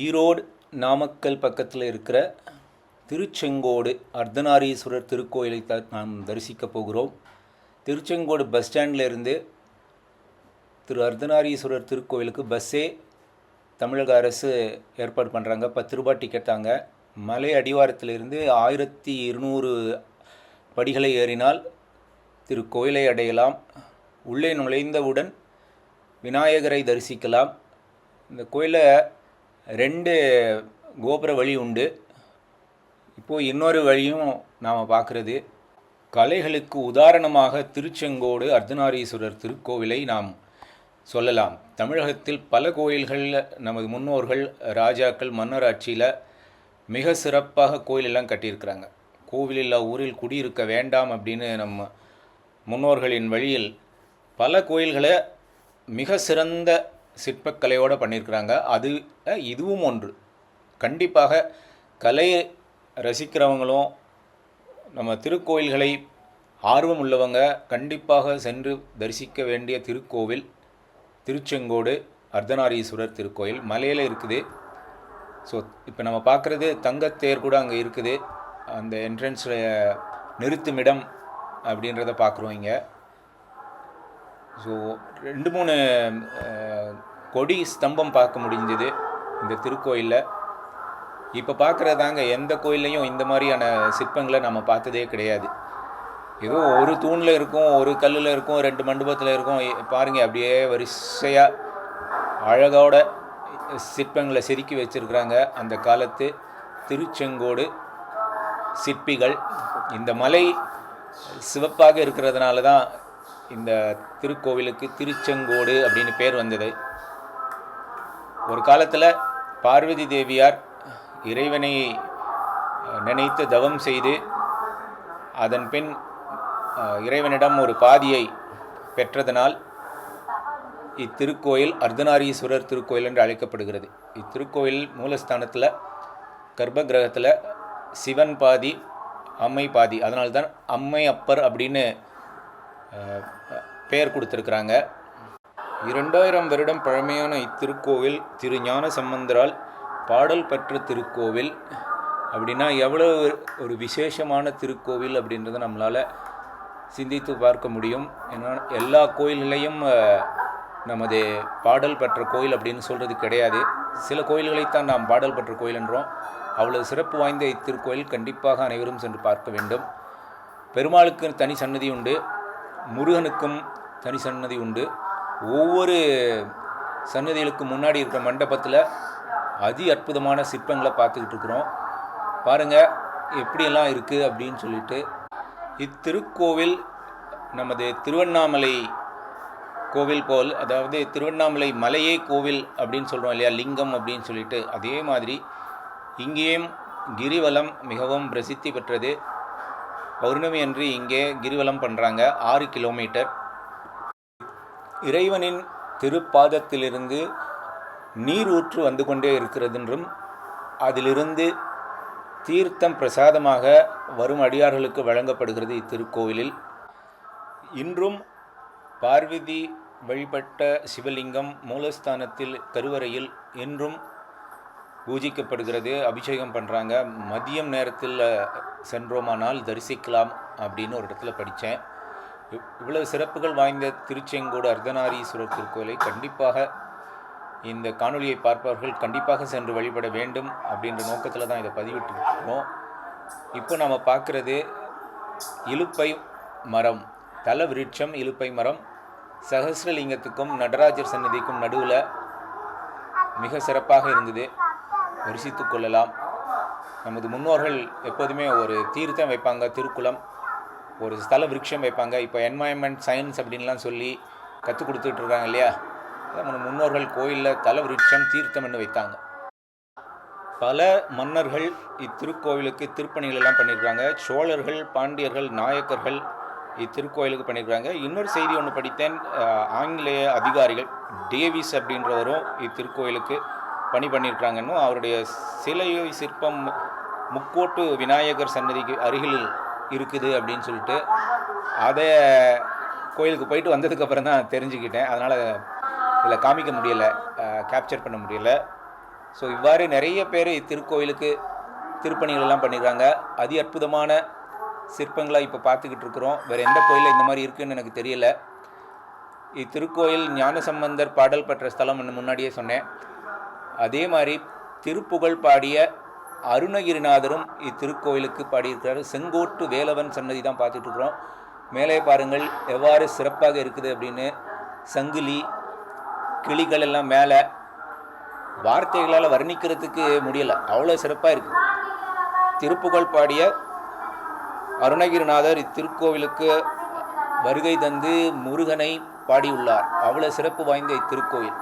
ஈரோடு நாமக்கல் பக்கத்தில் இருக்கிற திருச்செங்கோடு அர்த்தநாரீஸ்வரர் திருக்கோயிலை த நாம் தரிசிக்கப் போகிறோம். திருச்செங்கோடு பஸ் ஸ்டாண்ட்லேருந்து திரு அர்த்தநாரீஸ்வரர் திருக்கோயிலுக்கு பஸ்ஸே தமிழக அரசு ஏற்பாடு பண்ணுறாங்க பத்து ரூபாய் டிக்கெட் தாங்க. மலை அடிவாரத்திலிருந்து ஆயிரத்தி இருநூறு படிகளை ஏறினால் திருக்கோயிலை அடையலாம். உள்ளே நுழைந்தவுடன் விநாயகரை தரிசிக்கலாம். இந்த கோயிலை ரெண்டு கோபுர வழி உண்டு. இப்போது இன்னொரு வழியும் நாம் பார்க்குறது. கலைகளுக்கு உதாரணமாக திருச்செங்கோடு அர்த்தநாரீஸ்வரர் திருக்கோவிலை நாம் சொல்லலாம். தமிழகத்தில் பல கோயில்களில் நமது முன்னோர்கள் ராஜாக்கள் மன்னர் ஆட்சியில் மிக சிறப்பாக கோயிலெல்லாம் கட்டியிருக்கிறாங்க. கோவிலில் ஊரில் குடியிருக்க வேண்டாம் அப்படின்னு நம்ம முன்னோர்களின் வழியில் பல கோயில்களை மிக சிறந்த சிற்பக்கலையோடு பண்ணியிருக்கிறாங்க அது இதுவும் ஒன்று. கண்டிப்பாக கலையை ரசிக்கிறவங்களும் நம்ம திருக்கோயில்களை ஆர்வம் உள்ளவங்க கண்டிப்பாக சென்று தரிசிக்க வேண்டிய திருக்கோவில் திருச்செங்கோடு அர்த்தநாரீஸ்வரர் திருக்கோயில். மலையில் இருக்குது. ஸோ இப்போ நம்ம பார்க்குறது தங்கத்தேர் கூட அங்கே இருக்குது. அந்த என்ட்ரன்ஸில் நிறுத்துமிடம் அப்படின்றத பார்க்குறோம் இங்கே. ஸோ ரெண்டு மூணு கொடி ஸ்தம்பம் பார்க்க முடிஞ்சது இந்த திருக்கோயிலில். இப்போ பார்க்குறதாங்க எந்த கோயில்லையும் இந்த மாதிரியான சிற்பங்களை நம்ம பார்த்ததே கிடையாது. ஏதோ ஒரு தூணில் இருக்கும் ஒரு கல்லில் இருக்கும் ரெண்டு மண்டபத்தில் இருக்கும். பாருங்கள் அப்படியே வரிசையாக அழகோட சிற்பங்களை செதுக்கி வச்சிருக்கிறாங்க அந்த காலத்து திருச்செங்கோடு சிற்பிகள். இந்த மலை சிவப்பாக இருக்கிறதுனால தான் இந்த திருக்கோவிலுக்கு திருச்செங்கோடு அப்படின்னு பேர் வந்தது. ஒரு காலத்தில் பார்வதி தேவியார் இறைவனை நினைத்து தவம் செய்து அதன் பின் இறைவனிடம் ஒரு பாதியை பெற்றதனால் இத்திருக்கோயில் அர்த்தநாரீஸ்வரர் திருக்கோயில் என்று அழைக்கப்படுகிறது. இத்திருக்கோயில் மூலஸ்தானத்தில் கர்ப்ப கிரகத்தில் சிவன் பாதி அம்மை பாதி அதனால்தான் அம்மை அப்பர் அப்படின்னு பெயர் கொடுத்துருக்குறாங்க. இரண்டாயிரம் வருடம் பழமையான இத்திருக்கோவில் திரு ஞான சம்பந்தரால் பாடல் பெற்ற திருக்கோவில். அப்படின்னா எவ்வளோ ஒரு விசேஷமான திருக்கோவில் அப்படின்றத நம்மளால் சிந்தித்து பார்க்க முடியும். ஏன்னா எல்லா கோயில்களையும் நமது பாடல் பெற்ற கோயில் அப்படின்னு சொல்கிறது கிடையாது. சில கோயில்களைத்தான் நாம் பாடல் பெற்ற கோயில் என்றோம். அவ்வளவு சிறப்பு வாய்ந்த இத்திருக்கோயில் கண்டிப்பாக அனைவரும் சென்று பார்க்க வேண்டும். பெருமாளுக்கு தனி சன்னதி உண்டு. முருகனுக்கும் தனி சன்னதி உண்டு. ஒவ்வொரு சன்னதிகளுக்கு முன்னாடி இருக்கிற மண்டபத்தில் அதி அற்புதமான சிற்பங்களை பார்த்துக்கிட்டு இருக்கிறோம். பாருங்கள் எப்படியெல்லாம் இருக்குது அப்படின்னு சொல்லிட்டு. இத்திருக்கோவில் நமது திருவண்ணாமலை கோவில் போல் அதாவது திருவண்ணாமலை மலையே கோவில் அப்படின்னு சொல்கிறோம் இல்லையா லிங்கம் அப்படின்னு சொல்லிட்டு அதே மாதிரி இங்கேயும் கிரிவலம் மிகவும் பிரசித்தி பெற்றது. பௌர்ணமி அன்று இங்கே கிரிவலம் பண்ணுறாங்க ஆறு கிலோமீட்டர். இறைவனின் திருப்பாதத்திலிருந்து நீர் ஊற்று வந்து கொண்டே இருக்கிறதென்றும் அதிலிருந்து தீர்த்தம் பிரசாதமாக வரும் அடியார்களுக்கு வழங்கப்படுகிறது இத்திருக்கோவிலில். இன்றும் பார்வதி வழிபட்ட சிவலிங்கம் மூலஸ்தானத்தில் கருவறையில் என்றும் பூஜிக்கப்படுகிறது அபிஷேகம் பண்ணுறாங்க மதியம் நேரத்தில் சென்றோமானால் தரிசிக்கலாம் அப்படின்னு ஒரு இடத்துல படித்தேன் இவ்வளவு சிறப்புகள் வாய்ந்த திருச்செங்கோடு அர்த்தநாரீஸ்வரர் திருக்கோயிலை கண்டிப்பாக இந்த காணொலியை பார்ப்பவர்கள் கண்டிப்பாக சென்று வழிபட வேண்டும் அப்படின்ற நோக்கத்தில் தான் இதை பதிவிட்டுருக்கோம். இப்போ நம்ம பார்க்குறது இலுப்பை மரம் தல விருட்சம் இலுப்பை மரம். சகஸ்ரலிங்கத்துக்கும் நடராஜர் சன்னதிக்கும் நடுவில் மிக சிறப்பாக இருந்தது. தரிசித்து கொள்ளலாம் நமது முன்னோர்கள் எப்போதுமே ஒரு தீர்த்தம் வைப்பாங்க திருக்குளம் ஒரு ஸ்தல விருட்சம் வைப்பாங்க. இப்போ என்வாயன்மெண்ட் சயின்ஸ் அப்படின்லாம் சொல்லி கற்றுக் கொடுத்துட்டு இருக்காங்க இல்லையா நம்ம முன்னோர்கள் கோயிலில் தல விருட்சம் தீர்த்தம்னு வைத்தாங்க. பல மன்னர்கள் இத்திருக்கோவிலுக்கு திருப்பணிகள் எல்லாம் பண்ணியிருக்காங்க. சோழர்கள் பாண்டியர்கள் நாயக்கர்கள் இத்திருக்கோயிலுக்கு பண்ணியிருக்காங்க. இன்னொரு செய்தி ஒன்று படித்தேன். ஆங்கிலேய அதிகாரிகள் டேவிஸ் அப்படின்றவரும் இத்திருக்கோயிலுக்கு பணி பண்ணியிருக்காங்கன்னு அவருடைய சிலை சிற்பம் முக்கோட்டு விநாயகர் சன்னதிக்கு அருகில் இருக்குது அப்படின்னு சொல்லிட்டு அதை கோயிலுக்கு போயிட்டு வந்ததுக்கப்புறம் தான் தெரிஞ்சுக்கிட்டேன். அதனால் இதில் காமிக்க முடியலை கேப்சர் பண்ண முடியலை. ஸோ இவ்வாறு நிறைய பேர் திருக்கோயிலுக்கு திருப்பணிகளெல்லாம் பண்ணிடுறாங்க பண்ணியிருக்காங்க அதி அற்புதமான சிற்பங்களாக இப்போ பார்த்துக்கிட்டு இருக்கிறோம். வேறு எந்த கோயிலில் இந்த மாதிரி இருக்குன்னு எனக்கு தெரியல. இத்திருக்கோயில் ஞானசம்பந்தர் பாடல் பெற்ற ஸ்தலம் முன்னாடியே சொன்னேன். அதே மாதிரி திருப்புகழ் பாடிய அருணகிரிநாதரும் இத்திருக்கோயிலுக்கு பாடியிருக்கிறார். செங்கோட்டு வேலவன் சன்னதி தான் பார்த்துட்டு இருக்கிறோம் மேலே பாருங்கள் எவ்வாறு சிறப்பாக இருக்குது அப்படின்னு. சங்கிலி கிளிகள் எல்லாம் மேலே. வார்த்தைகளால் வர்ணிக்கிறதுக்கு முடியலை. அவ்வளோ சிறப்பாக இருக்குது திருப்புகழ் பாடிய அருணகிரிநாதர் இத்திருக்கோவிலுக்கு வருகை தந்து முருகனை பாடியுள்ளார். அவ்வளோ சிறப்பு வாய்ந்த இத்திருக்கோயில்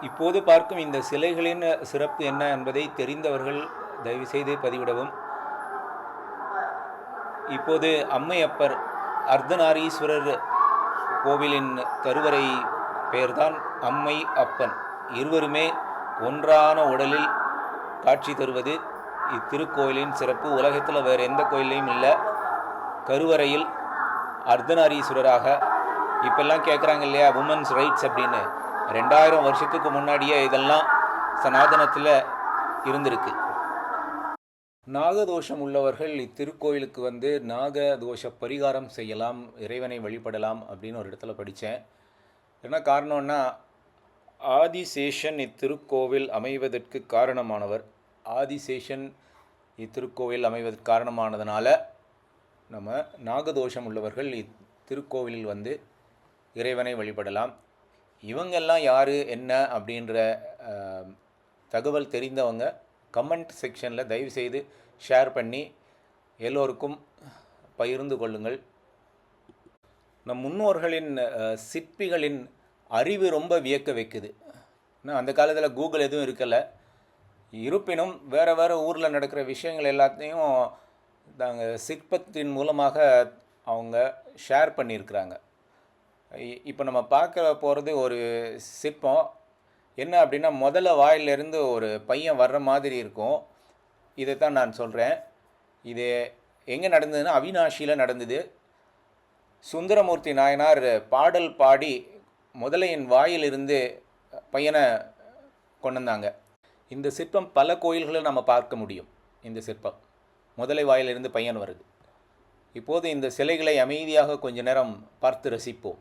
இப்போது பார்க்கும் இந்த சிலைகளின் சிறப்பு என்ன என்பதை தெரிந்தவர்கள் தயவுசெய்து பதிவிடவும். இப்போது அம்மையப்பர் அர்த்தநாரீஸ்வரர் கோவிலின் கருவறை பெயர்தான் அம்மை அப்பன். இருவருமே ஒன்றான உடலில் காட்சி தருவது இத்திருக்கோயிலின் சிறப்பு. உலகத்தில் வேறு எந்த கோயிலையும் இல்லை. கருவறையில் அர்த்தநாரீஸ்வரராக. இப்பெல்லாம் கேட்குறாங்க இல்லையா? உமன்ஸ் ரைட்ஸ் அப்படின்னு. ரெண்டாயிரம் வருஷத்துக்கு முன்னாடியே இதெல்லாம் சனாதனத்தில் இருந்திருக்கு. நாகதோஷம் உள்ளவர்கள் இத்திருக்கோயிலுக்கு வந்து நாகதோஷ பரிகாரம் செய்யலாம் இறைவனை வழிபடலாம் அப்படின்னு ஒரு இடத்துல படித்தேன். என்ன காரணம்னா ஆதிசேஷன் இத்திருக்கோவில் அமைவதற்கு காரணமானவர். ஆதிசேஷன் இத்திருக்கோவில் அமைவதற்கு காரணமானதுனால நம்ம நாகதோஷம் உள்ளவர்கள் இத்திருக்கோவிலில் வந்து இறைவனை வழிபடலாம். இவங்கெல்லாம் யார் என்ன அப்படின்ற தகவல் தெரிந்தவங்க கமெண்ட் செக்ஷனில் தயவுசெய்து ஷேர் பண்ணி எல்லோருக்கும் பகிர்ந்து கொள்ளுங்கள். நம் முன்னோர்களின் சிற்பிகளின் அறிவு ரொம்ப வியக்க வைக்குது. அந்த காலத்தில் கூகுள் எதுவும் இருக்கலை. இருப்பினும் வேறு வேறு ஊரில் நடக்கிற விஷயங்கள் எல்லாத்தையும் நாங்கள் சிற்பத்தின் மூலமாக அவங்க ஷேர் பண்ணியிருக்கிறாங்க. இப்போ நம்ம பார்க்க போகிறது ஒரு சிற்பம். என்ன அப்படின்னா முதல்ல வாயிலிருந்து ஒரு பையன் வர்ற மாதிரி இருக்கும். இதை தான் நான் சொல்கிறேன் இது எங்கே நடந்ததுன்னா அவினாஷியில் நடந்தது. சுந்தரமூர்த்தி நாயனார் பாடல் பாடி முதலையின் வாயிலிருந்து பையனை கொண்டு வந்தாங்க இந்த சிற்பம் பல கோயில்களில் நம்ம பார்க்க முடியும். இந்த சிற்பம். முதலை வாயிலிருந்து பையன் வருது. இப்போது இந்த சிலைகளை அமைதியாக கொஞ்ச நேரம் பார்த்து ரசிப்போம்.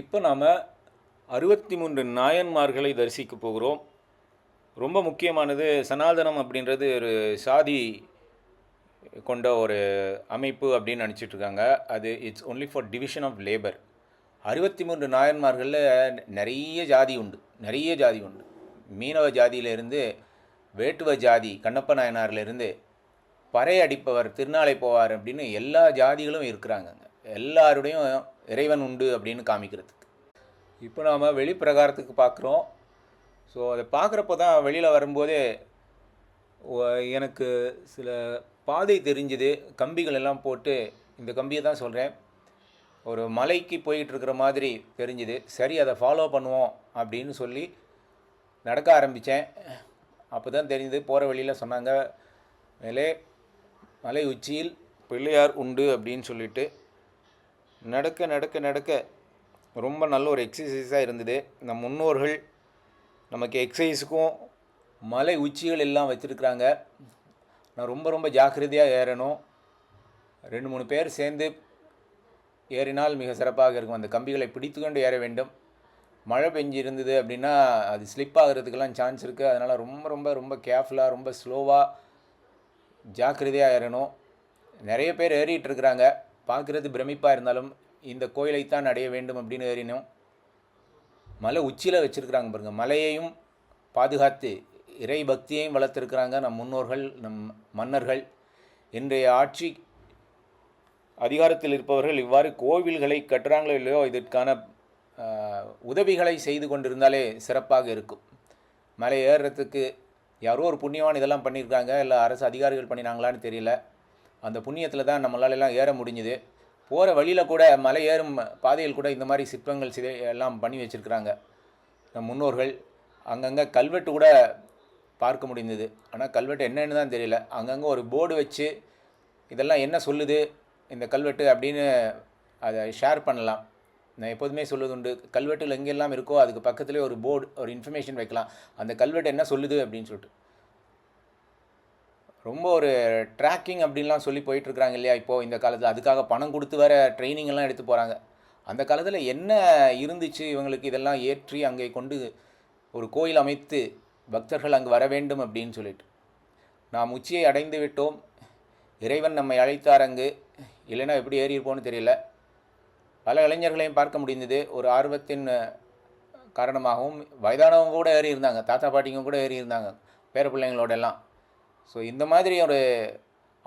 இப்போ நாம் அறுபத்தி மூன்று நாயன்மார்களை தரிசிக்க போகிறோம். ரொம்ப முக்கியமானது சனாதனம் அப்படின்றது ஒரு சாதி கொண்ட ஒரு அமைப்பு அப்படின்னு நினச்சிட்டு இருக்காங்க அது it's only for division of labour அறுபத்தி மூன்று நாயன்மார்களில் நிறைய ஜாதி உண்டு. நிறைய ஜாதி உண்டு. மீனவ ஜாதியிலிருந்து வேட்டுவ ஜாதி கண்ணப்ப நாயனார்லேருந்து பறை அடிப்பவர் திருநாளை போவார் அப்படின்னு எல்லா ஜாதிகளும் இருக்கிறாங்க எல்லாருடையும் இறைவன் உண்டு அப்படின்னு காமிக்கிறதுக்கு. இப்போ நாம் வெளிப்பிரகாரத்துக்கு பார்க்குறோம். ஸோ அதை பார்க்குறப்ப தான் வெளியில் வரும்போதே எனக்கு சில பாதை தெரிஞ்சுது. கம்பிகள் எல்லாம் போட்டு இந்த கம்பியை தான் சொல்கிறேன் ஒரு மலைக்கு போயிட்டு இருக்கிற மாதிரி தெரிஞ்சுது. சரி அதை ஃபாலோ பண்ணுவோம் அப்படின்னு சொல்லி நடக்க ஆரம்பித்தேன். அப்போ தான் தெரிஞ்சது போகிற வழியில் சொன்னாங்க மேலே மலை உச்சியில் பிள்ளையார் உண்டு அப்படின்னு சொல்லிட்டு. நடக்க நடக்க நடக்க ரொம்ப நல்ல ஒரு எக்ஸசைஸாக இருந்தது. நம் முன்னோர்கள் நமக்கு எக்ஸசைஸுக்கும் மலை உச்சிகள் எல்லாம் வச்சுருக்குறாங்க. நான் ரொம்ப ரொம்ப ஜாக்கிரதையாக ஏறணும். ரெண்டு மூணு பேர் சேர்ந்து ஏறினால் மிக சிறப்பாக இருக்கும். அந்த கம்பிகளை பிடித்துக்கொண்டு ஏற வேண்டும். மழை பெஞ்சு இருந்தது அப்படின்னா அது ஸ்லிப் ஆகிறதுக்கெல்லாம் சான்ஸ் இருக்குது அதனால் ரொம்ப ரொம்ப ரொம்ப கேர்ஃபுல்லாக ரொம்ப ஸ்லோவாக ஜாக்கிரதையாக ஏறணும். நிறைய பேர் ஏறிட்டு இருக்கிறாங்க. பார்க்குறது பிரமிப்பாக இருந்தாலும் இந்த கோயிலைத்தான் அடைய வேண்டும் அப்படின்னு ஏறினோம். மலை உச்சியில் வச்சுருக்குறாங்க பாருங்க. மலையையும் பாதுகாத்து இறை பக்தியையும் வளர்த்துருக்குறாங்க நம் முன்னோர்கள் நம் மன்னர்கள். இன்றைய ஆட்சி அதிகாரத்தில் இருப்பவர்கள் இவ்வாறு கோவில்களை கட்டுறாங்களோ இல்லையோ இதற்கான உதவிகளை செய்து கொண்டிருந்தாலே சிறப்பாக இருக்கும். மலை ஏறுறதுக்கு யாரோ ஒரு புண்ணியவான் இதெல்லாம் பண்ணியிருக்காங்க இல்லை அரசு அதிகாரிகள் பண்ணினாங்களான்னு தெரியல. அந்த புண்ணியத்தில் தான் நம்மளால எல்லாம் ஏற முடிஞ்சுது. போகிற வழியில் கூட மலை ஏறும் பாதையில் கூட இந்த மாதிரி சிற்பங்கள் சிதை எல்லாம் பண்ணி வச்சுருக்குறாங்க. நம் முன்னோர்கள் அங்கங்கே கல்வெட்டு கூட பார்க்க முடிந்தது. ஆனால் கல்வெட்டு என்னன்னு தான் தெரியல. அங்கங்கே ஒரு போர்டு வச்சு இதெல்லாம் என்ன சொல்லுது இந்த கல்வெட்டு அப்படின்னு அதை ஷேர் பண்ணலாம். நான் எப்போதுமே சொல்லுது உண்டு கல்வெட்டில் எங்கெல்லாம் இருக்கோ அதுக்கு பக்கத்துலேயே ஒரு போர்டு ஒரு இன்ஃபர்மேஷன் வைக்கலாம். அந்த கல்வெட்டு என்ன சொல்லுது அப்படின்னு சொல்லிட்டு. ரொம்ப ஒரு ட்ராக்கிங் அப்படின்லாம் சொல்லி போயிட்டுருக்குறாங்க இல்லையா? இப்போது இந்த காலத்தில் அதுக்காக பணம் கொடுத்து வர ட்ரைனிங் எல்லாம் எடுத்து போகிறாங்க அந்த காலத்தில் என்ன இருந்துச்சு? இவங்களுக்கு இதெல்லாம் ஏற்றி அங்கே கொண்டு ஒரு கோயில் அமைத்து பக்தர்கள் அங்கு வர வேண்டும் அப்படின்னு சொல்லிட்டு. நாம் உச்சியை அடைந்து விட்டோம். இறைவன் நம்மை அழைத்தார் அங்கு. இல்லைன்னா எப்படி ஏறி இருப்போம்னு தெரியல. பல இளைஞர்களையும் பார்க்க முடிந்தது. ஒரு ஆர்வத்தின் காரணமாகவும் வயதானவங்க கூட ஏறி இருந்தாங்க. தாத்தா பாட்டிங்க கூட ஏறி இருந்தாங்க. பேர பிள்ளைங்களோட எல்லாம் ஸோ இந்த மாதிரி ஒரு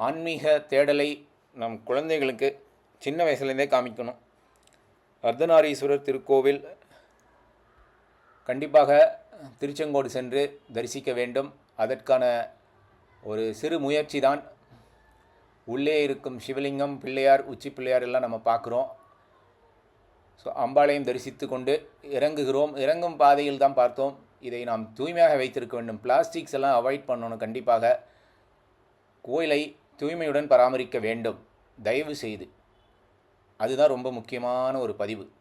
ஆன்மீக தேடலை நம் குழந்தைகளுக்கு சின்ன வயசுலேருந்தே காமிக்கணும். அர்த்தநாரீஸ்வரர் திருக்கோவில் கண்டிப்பாக திருச்செங்கோடு சென்று தரிசிக்க வேண்டும். அதற்கான ஒரு சிறு முயற்சி தான் உள்ளே இருக்கும் சிவலிங்கம் பிள்ளையார் உச்சி பிள்ளையார் எல்லாம் நம்ம பார்க்குறோம். ஸோ அம்பாளையும் தரிசித்து கொண்டு இறங்குகிறோம். இறங்கும் பாதையில் தான் பார்த்தோம். இதை நாம் தூய்மையாக வைத்திருக்க வேண்டும். பிளாஸ்டிக்ஸ் எல்லாம் அவாய்ட் பண்ணணும். கண்டிப்பாக கோயிலை தூய்மையுடன் பராமரிக்க வேண்டும். தயவு செய்து அதுதான் ரொம்ப முக்கியமான ஒரு பதிவு.